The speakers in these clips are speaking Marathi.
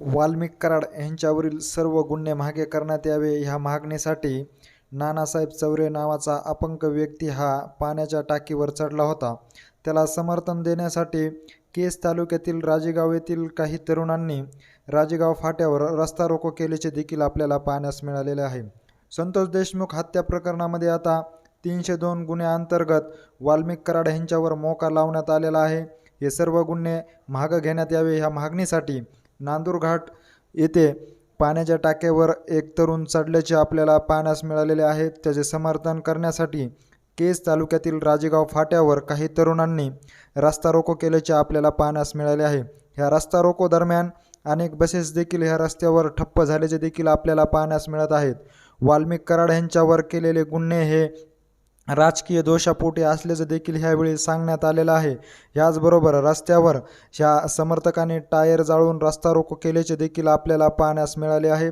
वाल्मिक कराड यांच्यावरील सर्व गुन्हे मागे करण्यात यावे ह्या मागणीसाठी नानासाहेब चौरे नावाचा अपंग व्यक्ती हा पाण्याच्या टाकीवर चढला होता. त्याला समर्थन देण्यासाठी केस तालुक्यातील राजेगाव येथील काही तरुणांनी राजेगाव फाट्यावर रस्ता रोको केल्याचे देखील आपल्याला पाहण्यास मिळालेले आहे. संतोष देशमुख हत्या प्रकरणामध्ये आता तीनशे दोन गुन्ह्याअंतर्गत वाल्मिक कराड यांच्यावर मोका लावण्यात आलेला आहे. हे सर्व गुन्हे मागं घेण्यात यावे ह्या मागणीसाठी नांदूरघाट येथे पाण्याच्या टाक्यावर एक तरुण चढल्याचे आपल्याला पाहण्यास मिळालेले आहे. त्याचे समर्थन करण्यासाठी केस तालुक्यातील राजेगाव फाट्यावर काही तरुणांनी रस्ता रोको केल्याचे आपल्याला पाहण्यास मिळाले आहे. ह्या रस्ता रोको दरम्यान अनेक बसेस देखील ह्या रस्त्यावर ठप्प झाल्याचे देखील आपल्याला पाहण्यास मिळत आहेत. वाल्मिक कराड यांच्यावर केलेले गुन्हे हे राजकीय दोषापोटी असल्याचं देखील ह्यावेळी सांगण्यात आलेलं आहे. याचबरोबर रस्त्यावर ह्या समर्थकांनी टायर जाळून रस्ता रोको केल्याचे देखील आपल्याला पाहण्यास मिळाले आहे.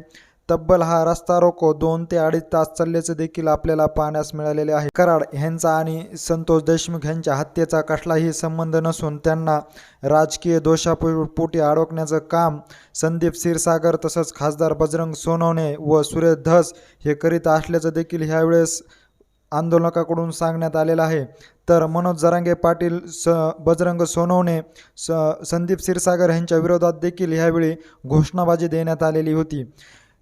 तब्बल हा रस्ता रोको दोन ते अडीच तास चालल्याचं देखील आपल्याला पाहण्यास मिळालेले आहे. कराड ह्यांचा आणि संतोष देशमुख यांच्या हत्येचा कसलाही संबंध नसून त्यांना राजकीय दोषापोटी अडकण्याचं काम संदीप क्षीरसागर तसंच खासदार बजरंग सोनवणे व सुरेश धस हे करीत असल्याचं देखील ह्यावेळेस आंदोलकाकडून सांगण्यात आलेलं आहे. तर मनोज जरांगे पाटील स बजरंग सोनवणे स संदीप क्षीरसागर यांच्या विरोधात देखील ह्यावेळी घोषणाबाजी देण्यात आलेली होती.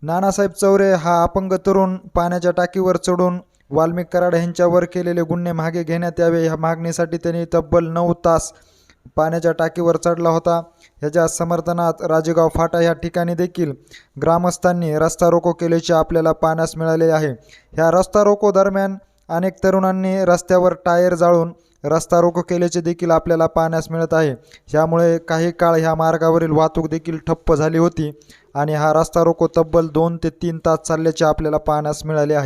नानासाहेब चौरे हा अपंग तरुण पाण्याच्या टाकीवर चढून वाल्मिक कराड यांच्यावर केलेले गुन्हे मागे घेण्यात यावे ह्या मागणीसाठी त्यांनी तब्बल नऊ तास पाण्याच्या टाकीवर चढला होता. ह्याच्या समर्थनात राजेगाव फाटा या ठिकाणी देखील ग्रामस्थांनी रस्ता रोको केल्याचे आपल्याला पाहण्यास मिळाले आहे. ह्या रस्ता रोको दरम्यान अनेक तरुणांनी रस्त्यावर टायर जाळून रस्ता रोको केल्याचे देखील आपल्याला पाहण्यास मिळत आहे. ह्यामुळे काही काळ ह्या मार्गावरील वाहतूक देखील ठप्प झाली होती आणि हा रस्ता रोको तब्बल दोन ते तीन तास चालल्याचे आपल्याला पाहण्यास मिळाले आहे.